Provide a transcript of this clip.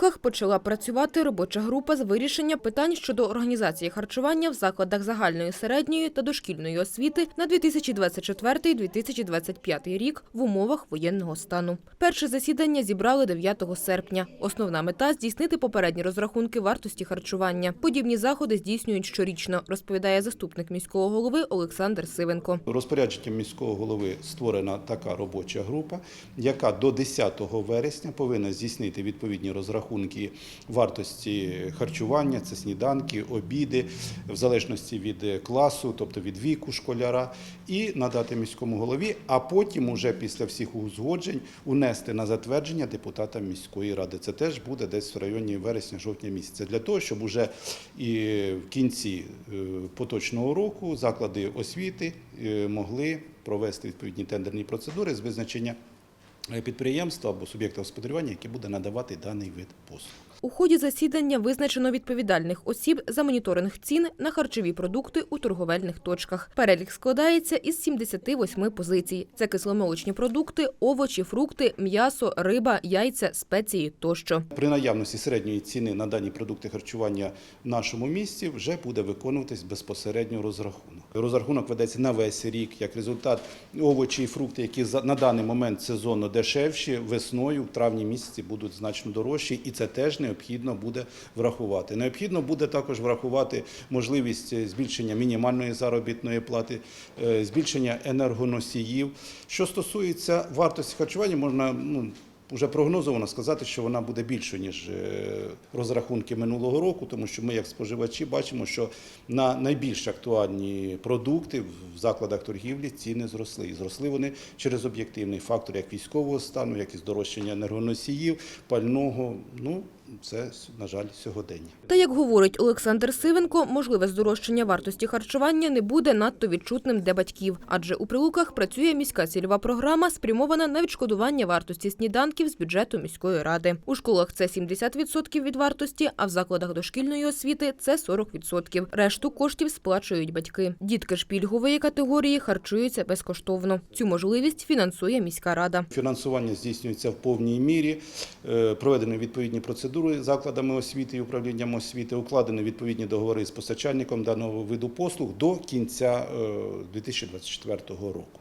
Прилуках почала працювати робоча група з вирішення питань щодо організації харчування в закладах загальної середньої та дошкільної освіти на 2024-2025 рік в умовах воєнного стану. Перше засідання зібрали 9 серпня. Основна мета – здійснити попередні розрахунки вартості харчування. Подібні заходи здійснюють щорічно, розповідає заступник міського голови Олександр Сивенко. Розпорядженням міського голови створена така робоча група, яка до 10 вересня повинна здійснити відповідні розрахунки вартості харчування, це сніданки, обіди, в залежності від класу, тобто від віку школяра, і надати міському голові, а потім уже після всіх узгоджень унести на затвердження депутатам міської ради. Це теж буде десь в районі вересня-жовтня місяця, для того, щоб уже і в кінці е, поточного року заклади освіти е, могли провести відповідні тендерні процедури з визначення е, підприємства або суб'єкта господарювання, який буде надавати даний вид послуг. У ході засідання визначено відповідальних осіб за моніторинг цін на харчові продукти у торговельних точках. Перелік складається із 78 позицій. Це кисломолочні продукти, овочі, фрукти, м'ясо, риба, яйця, спеції тощо. При наявності середньої ціни на дані продукти харчування в нашому місті вже буде виконуватись безпосередньо розрахунок. Розрахунок ведеться на весь рік. Як результат, овочі і фрукти, які на даний момент сезонно дешевші, весною в травні місяці будуть значно дорожчі, і це теж необхідно буде врахувати. Необхідно буде також врахувати можливість е, збільшення мінімальної заробітної плати, е, збільшення енергоносіїв. Що стосується вартості харчування, можна ну. Уже прогнозовано сказати, що вона буде більшою, ніж е, розрахунки минулого року, тому що ми, як споживачі, бачимо, що на найбільш актуальні продукти в закладах торгівлі ціни зросли. І зросли вони через об'єктивний фактор, як військового стану, як і здорожчання енергоносіїв, пального. Ну, це, на жаль, сьогодення. Та як говорить Олександр Сивенко, можливе здорожчання вартості харчування не буде надто відчутним для батьків, адже у прилуках працює міська цільова програма, спрямована на відшкодування вартості сніданків з бюджету міської ради. У школах це 70% від вартості, а в закладах дошкільної освіти це 40%. Решту коштів сплачують батьки. Дітки ж пільгової категорії харчуються безкоштовно. Цю можливість фінансує міська рада. Фінансування здійснюється в повній мірі. Е, Проведені відповідні процедури закладами освіти і управлінням освіти, укладені відповідні договори з постачальником даного виду послуг до кінця е, 2024 року.